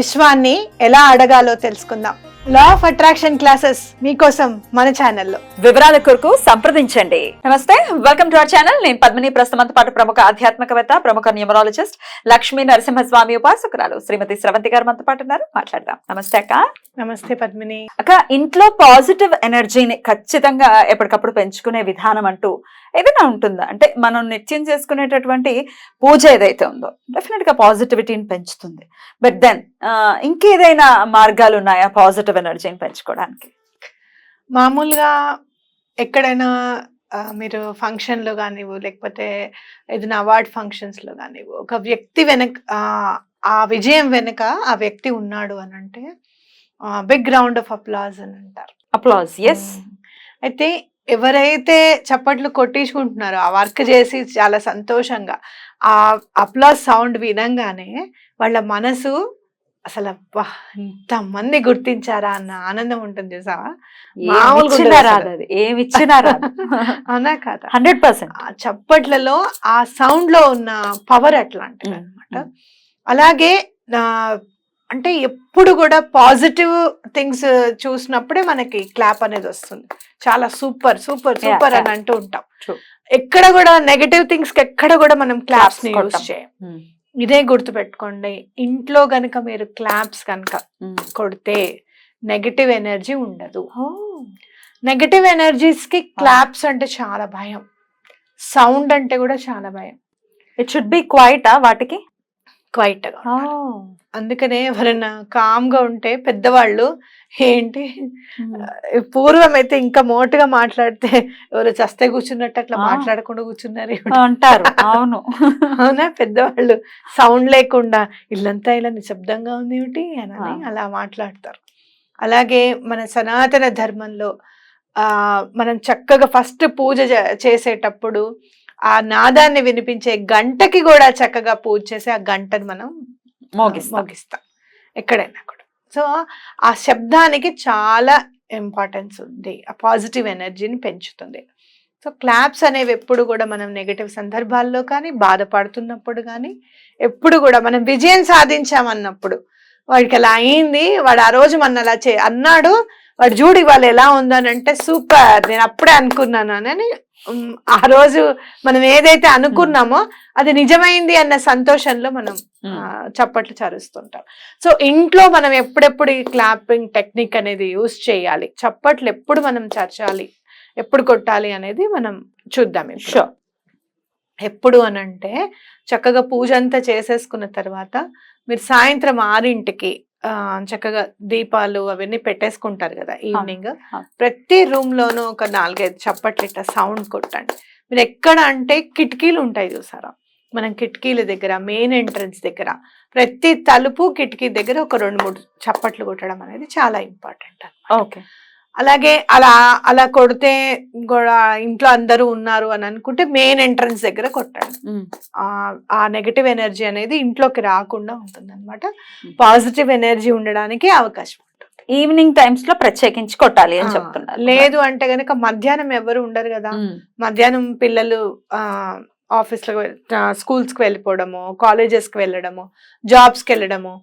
విశ్వాన్ని ఎలా అడగాలో తెలుసుకుందాం. లా ఆఫ్ అట్రాక్షన్ క్లాసెస్ మీకోసం మన ఛానల్లో వివరాల కొరకు సంప్రదించండి. నమస్తే వెల్కమ్ టు అవర్ ఛానల్ నేను పద్మిని ప్రస్తుతంతో పాటు ప్రముఖ ఆధ్యాత్మికవేత్త ప్రముఖ న్యూమరాలజిస్ట్ లక్ష్మీ నరసింహస్వామి ఉపాసకురాలు శ్రీమతి స్రవంతి గారు మనతో పాటు ఉన్నారు. మాట్లాడదాం. నమస్తే అక్క. నమస్తే పద్మిని. అక్క ఇంట్లో పాజిటివ్ ఎనర్జీని ఖచ్చితంగా ఎప్పటికప్పుడు పెంచుకునే విధానం అంటూ ఏదైనా ఉంటుందా? అంటే మనం నిత్యం చేసుకునేటటువంటి పూజ ఏదైతే ఉందో డెఫినెట్గా పాజిటివిటీని పెంచుతుంది. బట్ దెన్ ఇంకేదైనా మార్గాలు ఉన్నాయా పాజిటివ్ ఎనర్జీని పెంచుకోవడానికి. మామూలుగా ఎక్కడైనా మీరు ఫంక్షన్లో కానివ్వు లేకపోతే ఏదైనా అవార్డ్ ఫంక్షన్స్లో కానివ్వు ఒక వ్యక్తి వెనక ఆ, విజయం వెనుక ఆ వ్యక్తి ఉన్నాడు అని అంటే బిగ్ రౌండ్ ఆఫ్ అప్లాజ్ అని అంటారు. అప్లాజ్ ఎస్. అయితే ఎవరైతే చప్పట్లు కొట్టించుకుంటున్నారో ఆ వర్క్ చేసి చాలా సంతోషంగా ఆ అప్లాజ్ సౌండ్ వినంగానే వాళ్ళ మనసు అసలు అబ్బా ఇంతమంది గుర్తించారా అన్న ఆనందం ఉంటుంది చూసావా? ఏమిచ్చినా రాదు అవునా కదా? Hundred percent. ఆ చప్పట్లలో ఆ సౌండ్లో ఉన్న పవర్ అట్లాంటిది. అనమాట అలాగే అంటే ఎప్పుడు కూడా పాజిటివ్ థింగ్స్ చూసినప్పుడే మనకి క్లాప్ అనేది వస్తుంది. చాలా సూపర్ సూపర్ సూపర్ అని. అంటూ ఉంటాం. ఎక్కడ కూడా నెగటివ్ థింగ్స్కి ఎక్కడ కూడా మనం క్లాప్స్ని కొట్టం. చేయం. ఇదే గుర్తుపెట్టుకోండి. ఇంట్లో గనుక మీరు క్లాప్స్ కనుక కొడితే నెగటివ్ ఎనర్జీ ఉండదు. నెగటివ్ ఎనర్జీస్కి క్లాప్స్ అంటే చాలా భయం. సౌండ్ అంటే కూడా చాలా భయం. ఇట్ షుడ్ బి క్వైట్ వాటికి? క్వైట్గా అందుకనే ఎవరైనా కామ్గా ఉంటే పెద్దవాళ్ళు ఏంటి? పూర్వం అయితే ఇంకా మోటుగా మాట్లాడితే ఎవరు చస్తే కూర్చున్నట్టు అట్లా. మాట్లాడకుండా కూర్చున్నారు? అంటారు. అవును. అవునా? పెద్దవాళ్ళు సౌండ్ లేకుండా ఇల్లంతా ఇలా నిశ్శబ్దంగా ఉంది ఏమిటి? అని. అలా మాట్లాడతారు. అలాగే మన సనాతన ధర్మంలో ఆ మనం చక్కగా ఫస్ట్ పూజ చేసేటప్పుడు ఆ నాదాన్ని వినిపించే గంటకి కూడా చక్కగా పూజ చేసి ఆ గంటని మనం మోగిస్తాం. మోగిస్తాం. ఎక్కడైనా కూడా. సో ఆ శబ్దానికి చాలా ఇంపార్టెన్స్ ఉంది. ఆ పాజిటివ్ ఎనర్జీని పెంచుతుంది. సో క్లాప్స్ అనేవి ఎప్పుడు కూడా మనం నెగటివ్ సందర్భాల్లో కానీ బాధపడుతున్నప్పుడు కానీ ఎప్పుడు కూడా మనం విజయం సాధించామన్నప్పుడు వాడికి అలా అయింది వాడు ఆ రోజు మన అలా చే అన్నాడు వాడు చూడు ఇవాళ ఎలా ఉందని అంటే సూపర్ నేను అప్పుడే అనుకున్నాను అని ఆ రోజు మనం ఏదైతే అనుకున్నామో అది నిజమైంది అన్న సంతోషంలో మనం చప్పట్లు చరుస్తుంటాం. సో ఇంట్లో మనం ఎప్పుడెప్పుడు ఈ క్లాపింగ్ టెక్నిక్ అనేది యూస్ చేయాలి చప్పట్లు ఎప్పుడు మనం చర్చాలి ఎప్పుడు కొట్టాలి అనేది మనం చూద్దాం. షూర్. ఎప్పుడు అని అంటే చక్కగా పూజ అంతా చేసేసుకున్న తర్వాత మీరు సాయంత్రం ఆరింటికి చక్కగా దీపాలు అవన్నీ పెట్టేసుకుంటారు కదా ఈవినింగ్. ప్రతి రూమ్ లోనూ ఒక నాలుగైదు చప్పట్లు ఇట్లా సౌండ్ కొట్టండి. మీరు ఎక్కడ అంటే కిటికీలు ఉంటాయి చూసారా? మనం కిటికీల దగ్గర మెయిన్ ఎంట్రన్స్ దగ్గర ప్రతి తలుపు కిటికీ దగ్గర ఒక రెండు మూడు చప్పట్లు కొట్టడం అనేది చాలా ఇంపార్టెంట్ ఓకే. అలాగే అలా అలా కొడితే కూడా ఇంట్లో అందరూ ఉన్నారు అని అనుకుంటే మెయిన్ ఎంట్రన్స్ దగ్గర కొట్టండి. ఆ- నెగటివ్ ఎనర్జీ అనేది ఇంట్లోకి రాకుండా ఉంటుంది అనమాట పాజిటివ్ ఎనర్జీ ఉండడానికి అవకాశం ఉంటుంది. ఈవినింగ్ టైమ్స్లో ప్రత్యేకించి కొట్టాలి అని చెప్తున్నారు. లేదు అంటే గనక మధ్యాహ్నం ఎవరు ఉండరు కదా. మధ్యాహ్నం పిల్లలు ఆ ఆఫీస్లో స్కూల్స్కి వెళ్ళిపోవడము కాలేజెస్కి వెళ్ళడము జాబ్స్కి వెళ్ళడము.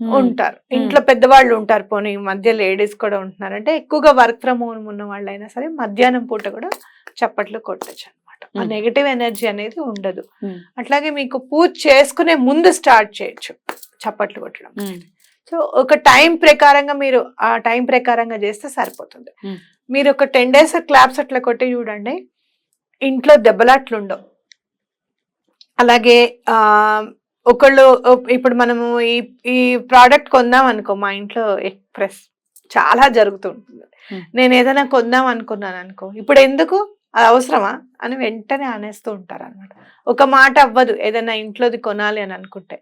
ఉంటారు ఇంట్లో పెద్దవాళ్ళు ఉంటారు పోనీ మధ్య లేడీస్ కూడా ఉంటున్నారు అంటే ఎక్కువగా వర్క్ ఫ్రమ్ హోమ్ ఉన్న వాళ్ళైనా సరే మధ్యాహ్నం పూట కూడా చప్పట్లు కొట్టచ్చు అనమాట ఆ. నెగటివ్ ఎనర్జీ అనేది ఉండదు. అట్లాగే మీకు పూజ చేసుకునే ముందు స్టార్ట్ చేయొచ్చు చప్పట్లు కొట్టడం. సో ఒక టైం ప్రకారంగా మీరు ఆ టైం ప్రకారంగా చేస్తే సరిపోతుంది. మీరు ఒక టెన్ డేస్ క్లాప్స్ అట్లా కొట్టి చూడండి ఇంట్లో దెబ్బలాట్లు ఉండవు అలాగే ఆ ఒకళ్ళు ఇప్పుడు మనము ఈ ఈ ప్రోడక్ట్ కొందాం అనుకో మా ఇంట్లో ఎక్స్ప్రెస్ చాలా జరుగుతుంటుంది. నేను ఏదైనా కొందాం అనుకున్నాను అనుకో ఇప్పుడు ఎందుకు? అది అవసరమా? అని వెంటనే అనేస్తూ ఉంటారు అనమాట ఒక మాట అవ్వదు ఏదైనా ఇంట్లోది కొనాలి అని అనుకుంటే.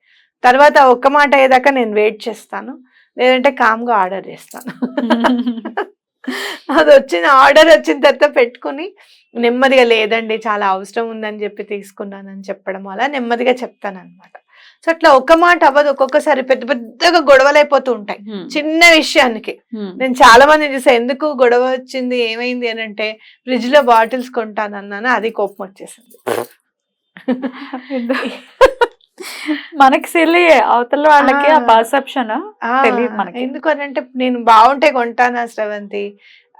తర్వాత ఒక్క మాట అయ్యేదాకా నేను వెయిట్ చేస్తాను లేదంటే కామ్గా ఆర్డర్ చేస్తాను. అది వచ్చిన ఆర్డర్ వచ్చిన తర్వాత పెట్టుకుని నెమ్మదిగా లేదండి చాలా అవసరం ఉందని చెప్పి తీసుకున్నానని చెప్పడం అలా నెమ్మదిగా చెప్తాను అనమాట సో అట్లా ఒక్క మాట అవ్వదు ఒక్కొక్కసారి పెద్ద పెద్దగా గొడవలు అయిపోతూ ఉంటాయి. చిన్న విషయానికి. నేను చాలా మంది చూసా ఎందుకు గొడవ వచ్చింది? ఏమైంది? అని అంటే ఫ్రిడ్జ్లో బాటిల్స్ కొంటానన్నాను అది కోపం వచ్చేసింది. మనకి సిల్లి అవతల వాళ్ళకి ఆ. పర్సెప్షన్ మనకి. ఎందుకు అని అంటే నేను బాగుంటే కొంటానా శ్రవంతి?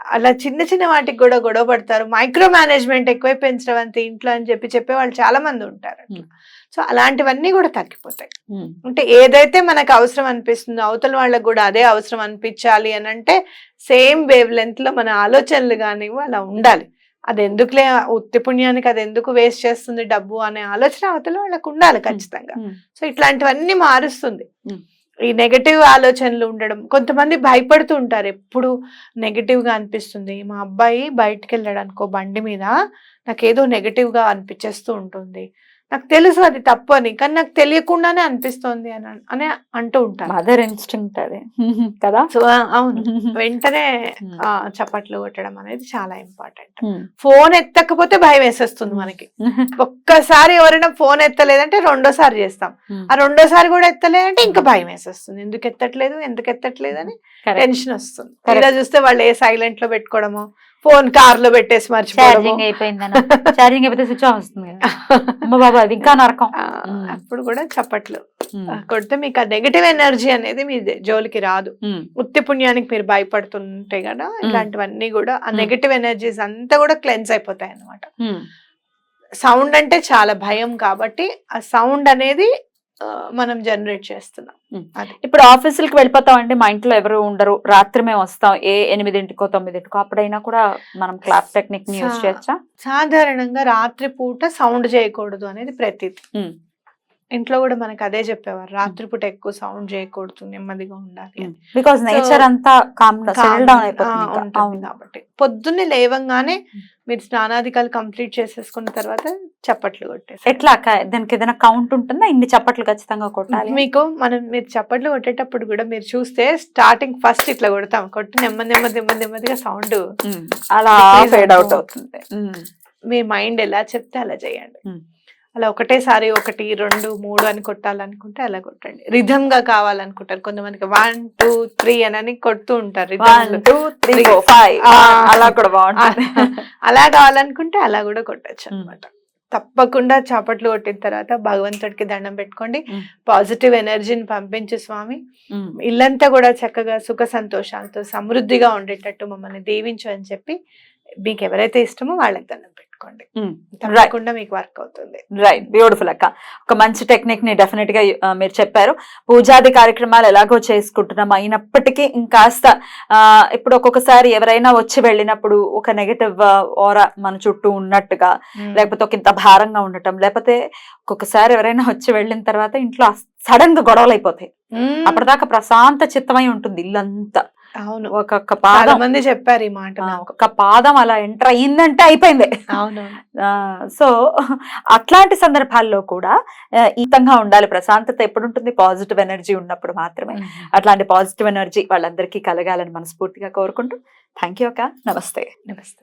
అలా చిన్న చిన్న వాటికి కూడా గొడవ పడతారు. మైక్రో మేనేజ్మెంట్ ఎక్కువైపోయింది శ్రవంతి ఇంట్లో అని చెప్పి చెప్పే వాళ్ళు చాలా మంది ఉంటారు. సో అలాంటివన్నీ కూడా తగ్గిపోతాయి. అంటే ఏదైతే మనకు అవసరం అనిపిస్తుందో అవతల వాళ్ళకి కూడా అదే అవసరం అనిపించాలి అని అంటే సేమ్ వేవ్ లెంత్లో మన ఆలోచనలు కానీ అలా ఉండాలి. అది ఎందుకులే ఉత్తి పుణ్యానికి అది ఎందుకు వేస్ట్ చేస్తుంది డబ్బు అనే ఆలోచన అవతల వాళ్ళకి ఉండాలి ఖచ్చితంగా. సో ఇట్లాంటివన్నీ మారుస్తుంది. ఈ నెగటివ్ ఆలోచనలు ఉండడం. కొంతమంది భయపడుతూ ఉంటారు. ఎప్పుడు నెగటివ్గా అనిపిస్తుంది. మా అబ్బాయి బయటికి వెళ్ళాడు అనుకో బండి మీద నాకేదో నెగటివ్గా అనిపించేస్తూ ఉంటుంది. నాకు తెలుసు అది తప్పు అని కానీ నాకు తెలియకుండానే అనిపిస్తోంది అని అని అంటూ ఉంటారు. మదర్ ఇన్స్టింక్ట్ అది. కదా? సో అవును. వెంటనే Hmm. చప్పట్లు కొట్టడం అనేది చాలా ఇంపార్టెంట్ ఫోన్ ఎత్తకపోతే భయం వేసేస్తుంది మనకి. ఒక్కసారి ఎవరైనా ఫోన్ ఎత్తలేదంటే రెండోసారి చేస్తాం. ఆ రెండోసారి కూడా ఎత్తలేదంటే ఇంకా భయం వేసేస్తుంది. ఎందుకు ఎత్తట్లేదు? ఎందుకు ఎత్తట్లేదు? అని టెన్షన్ వస్తుంది. ఇలా చూస్తే వాళ్ళు ఏ సైలెంట్లో పెట్టుకోవడము ఫోన్ కార్లో పెట్టేసి ఛార్జింగ్ ఛార్జింగ్ అయిపోతే స్విచ్ ఆఫ్ వస్తుంది కదా. అమ్మ బాబా అది ఇంకా నరకం. ఆ. అప్పుడు కూడా చప్పట్లు. కొడితే మీకు ఆ నెగటివ్ ఎనర్జీ అనేది మీ జోలికి రాదు. ఉత్తి పుణ్యానికి మీరు భయపడుతుంటే కదా ఇలాంటివన్నీ కూడా ఆ. నెగటివ్ ఎనర్జీస్ అంతా కూడా క్లెన్స్ అయిపోతాయి అన్నమాట ఉమ్. సౌండ్ అంటే చాలా భయం కాబట్టి ఆ సౌండ్ అనేది మనం జనరేట్ చేస్తున్నాం. Mm. అది. ఇప్పుడు ఆఫీసులకు వెళ్ళిపోతాం అంటే మా ఇంట్లో ఎవరు ఉండరు. రాత్రి మేము వస్తాం ఏ ఎనిమిదింటికో తొమ్మిదింటికో అప్పుడైనా కూడా మనం క్లాప్ టెక్నిక్ని యూజ్ చేయొచ్చా? సాధారణంగా రాత్రి పూట సౌండ్ చేయకూడదు అనేది ప్రతీతి Mm. ఇంట్లో కూడా మనకు అదే చెప్పేవారు. రాత్రిపూట ఎక్కువ సౌండ్ చేయకూడదు నెమ్మదిగా ఉండాలి. బికాస్ నేచర్ అంతా కామ్ డౌన్ అయిపోతుంది కాబట్టి. పొద్దున్నే లేవంగానే మీరు స్నానాధికాలు కంప్లీట్ చేసేసుకున్న తర్వాత చప్పట్లు కొట్టేసి ఎట్లా? దానికి ఏదైనా కౌంట్ ఉంటుందా? ఇన్ని చప్పట్లు ఖచ్చితంగా కొట్టాలి మీకు మనం మీరు చప్పట్లు కొట్టేటప్పుడు కూడా మీరు చూస్తే స్టార్టింగ్ ఫస్ట్ ఇట్లా కొడతాం. కొట్టి నెమ్మది నెమ్మది నెమ్మది నెమ్మదిగా సౌండ్ అలా ఫేడ్ అవుట్ అవుతూ అవుతుంది. మీ మైండ్ ఎలా చెప్తే అలా చేయండి. అలా ఒకటేసారి ఒకటి రెండు మూడు అని కొట్టాలనుకుంటే అలా కొట్టండి. రిధమ్గా కావాలనుకుంటారు. కొంతమందికి వన్ టూ త్రీ అని కొడుతూ ఉంటారు. అలా కూడా బాగుంటుంది. అలా కావాలనుకుంటే అలా కూడా కొట్టచ్చు. అనమాట తప్పకుండా చప్పట్లు కొట్టిన తర్వాత భగవంతుడికి దండం పెట్టుకోండి. పాజిటివ్ ఎనర్జీని పంపించు స్వామి. ఇల్లంతా కూడా చక్కగా సుఖ సంతోషాలతో సమృద్ధిగా ఉండేటట్టు మమ్మల్ని దీవించు అని చెప్పి మీకు ఎవరైతే ఇష్టమో వాళ్ళకి దండం పెట్టుకోండి. ఉమ్. తప్పకుండా మీకు వర్క్ అవుతుంది. రైట్ బ్యూటిఫుల్ అక్క. ఒక మంచి టెక్నిక్ని డెఫినెట్గా మీరు చెప్పారు. పూజాది కార్యక్రమాలు ఎలాగో చేసుకుంటున్నాం అయినప్పటికీ ఇంకాస్త ఇప్పుడు ఒక్కొక్కసారి ఎవరైనా వచ్చి వెళ్ళినప్పుడు ఒక నెగటివ్ ఓరా మన చుట్టూ ఉన్నట్టుగా లేకపోతే ఒక ఇంత భారంగా ఉండటం లేకపోతే ఒక్కొక్కసారి ఎవరైనా వచ్చి వెళ్ళిన తర్వాత ఇంట్లో సడన్గా గొడవలు అయిపోతాయి. మ్మ్. అప్పటిదాకా ప్రశాంత చిత్తమై ఉంటుంది ఇల్లంతా. అవును. ఒక్కొక్క పాదం. మంది చెప్పారు ఈ మాట. ఒక్కొక్క పాదం అలా ఎంటర్ అయ్యిందంటే అయిపోయింది. అవునవును. సో అట్లాంటి సందర్భాల్లో కూడా ఆ, ఈ విధంగా ఉండాలి. ప్రశాంతత ఎప్పుడు ఉంటుంది పాజిటివ్ ఎనర్జీ ఉన్నప్పుడు మాత్రమే. అట్లాంటి పాజిటివ్ ఎనర్జీ వాళ్ళందరికీ కలగాలని మనస్ఫూర్తిగా కోరుకుంటూ థ్యాంక్ యూ అక్క. నమస్తే. నమస్తే.